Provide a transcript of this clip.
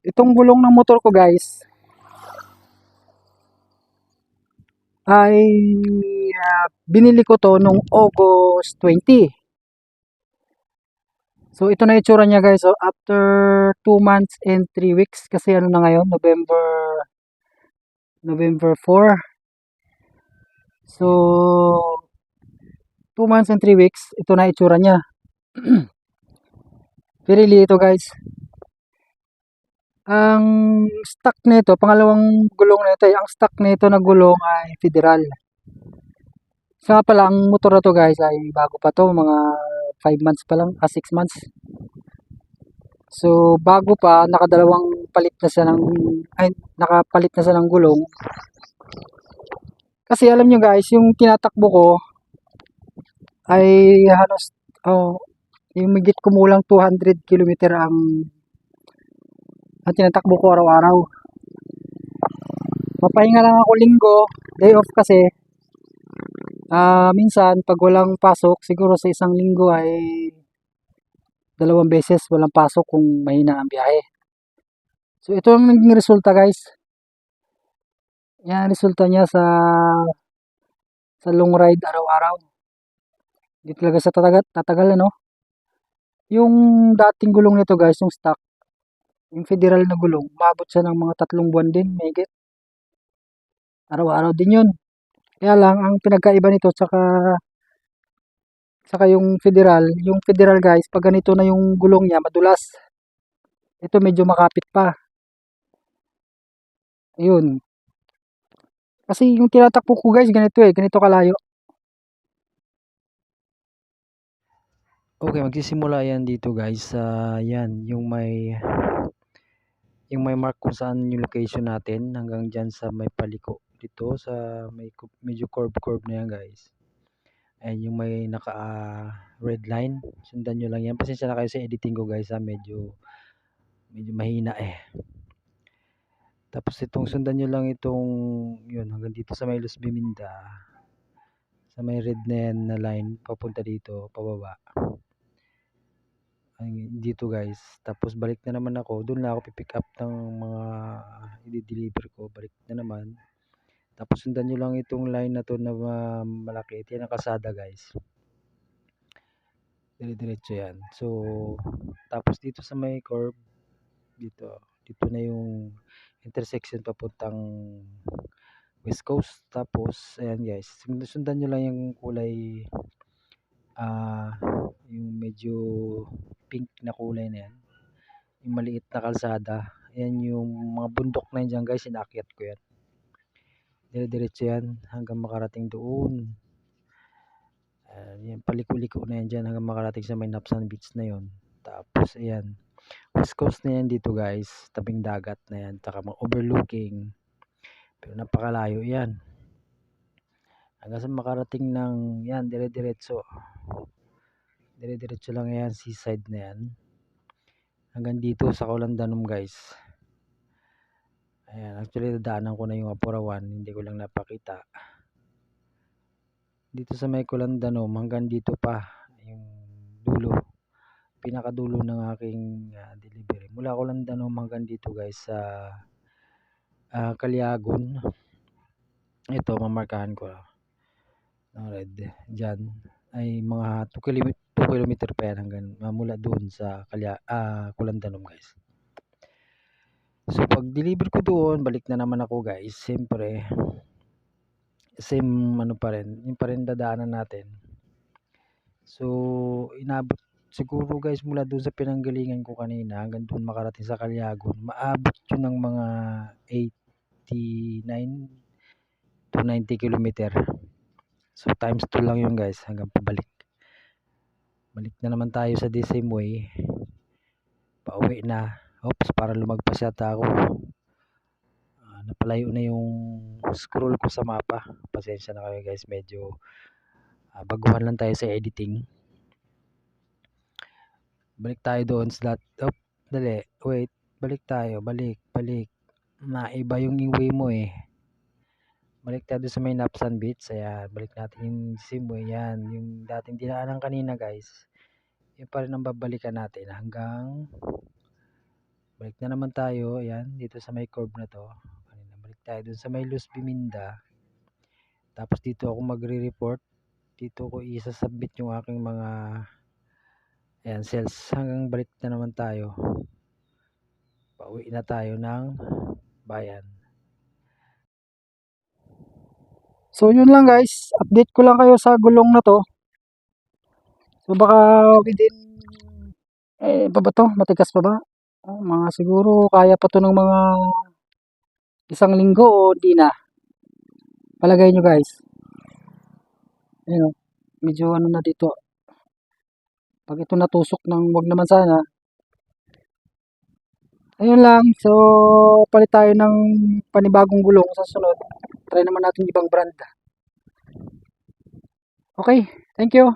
itong gulong ng motor ko guys ay ah, binili ko to nung August 20. So ito na itsura niya guys. So after 2 months and 3 weeks kasi ano na ngayon, November November 4. So 2 months and 3 weeks, ito na itsura niya. Pirili ito guys. Ang stock nito, pangalawang gulong nito, ay ang stock nito na gulong ay federal. Sa nga pala, ang motor na to guys ay bago pa to, mga 5 months pa lang, ah 6 months. So, bago pa, nakadalawang palit na siya ng, ay, nakapalit na siya ng gulong. Kasi alam nyo guys, yung tinatakbo ko, ay halos, oh, yung migit kumulang 200 kilometer ang ang tinatakbo ko araw-araw. Papahinga lang ako linggo, day off kasi. Ah, minsan pag walang pasok, siguro sa isang linggo ay dalawang beses walang pasok kung mahina ang biyahe. So ito ang naging resulta guys. Yan resulta niya sa sa long ride araw-araw. Hindi talaga sa tatagal, tatagal ano. Yung dating gulong nito guys, yung stock, yung federal na gulong, umabot siya ng mga tatlong buwan din, mahigit. Araw-araw din yun. Kaya lang, ang pinagkaiba nito, tsaka, tsaka yung federal, yung federal guys, pag ganito na yung gulong niya, madulas. Ito medyo makapit pa. Ayun. Kasi yung tinatakbo ko guys, ganito eh, ganito kalayo. Okay, magsisimula yan dito guys sa yan, yung may yung may mark kung saan yung location natin hanggang dyan sa may paliko dito sa may medyo curve curve na yan guys. And yung may naka ah, red line, sundan nyo lang yan. Pasensya na kayo sa editing ko guys ha, medyo medyo mahina eh. Tapos itong sundan nyo lang itong yun hanggang dito sa may Luz Biminda sa may red na na line papunta dito pababa dito guys. Tapos balik na naman ako. Doon na ako pipick up ng mga i-deliver ko. Balik na naman. Tapos sundan nyo lang itong line na to na malaki. Ito yan ang kasada guys. Dire-diretso yan. So, tapos dito sa may curve, dito, dito na yung intersection papuntang West Coast. Tapos, ayan guys. Sundan nyo lang yung kulay ah yung medyo pink na kulay na yan. Yung maliit na kalsada. Yan yung mga bundok na yan dyan guys. Inakyat ko yan. Dire-diretso yan hanggang makarating doon. Uh, yan, paliko-liko na yan dyan hanggang makarating sa may Napsan Beach na yon. Tapos ayan. West Coast na yan dito guys. Tabing dagat na yan. Taka mga overlooking. Pero napakalayo yan. Hanggang sa makarating ng yan, dire-diretso. Dire-diretso lang yan seaside na yan. Hanggang dito sa Colandanum guys. Ayan actually dadaanan ko na yung Apurawan. Hindi ko lang napakita. Dito sa may Colandanum hanggang dito pa yung dulo. Pinakadulo ng aking uh, delivery. Mula Colandanum hanggang dito guys sa uh, Kalyagon ito mamarkahan ko ng red dyan ay mga 2 km 2 kilometer pa yan hanggang uh, mula doon sa Kalya, ah, Kulandanom guys. So pag deliver ko doon, balik na naman ako guys. Siyempre, same ano pa rin, yung pa rin dadaanan natin. So inabot siguro guys mula doon sa pinanggalingan ko kanina hanggang doon makarating sa Kalyagon, maabot yun ng mga 89 to 90 kilometer. So times 2 lang yun guys hanggang pabalik. Balik na naman tayo sa the same way. Pauwi na. Oops para lumagpas yata ako. Uh, napalayo na yung scroll ko sa mapa. Pasensya na kayo guys. Medyo uh, baguhan lang tayo sa editing. Balik tayo doon sa that oh, dali. Wait balik tayo. Balik balik. Naiba yung way mo eh balik tayo sa may Napsan Beach ayan balik natin yung same way yan yung dating dinaanan kanina guys yun pa rin ang babalikan natin hanggang balik na naman tayo. Ayan, dito sa may curve na to. Kanina, balik tayo dun sa may Luz Biminda. Tapos dito ako magre-report. Dito ko isa-submit yung aking mga ayan, sales. Hanggang balik na naman tayo. Pauwi na tayo ng bayan. So yun lang guys, update ko lang kayo sa gulong na to. So baka within eh pa ba? Matigas pa ba? Ah, mga siguro kaya pa to ng mga isang linggo o di na. Palagay nyo guys. Ayun, oh, medyo ano na dito. Pag ito natusok ng wag naman sana. Ayun lang. So, palit tayo ng panibagong gulong sa sunod. Try naman natin ibang brand. Okay, thank you.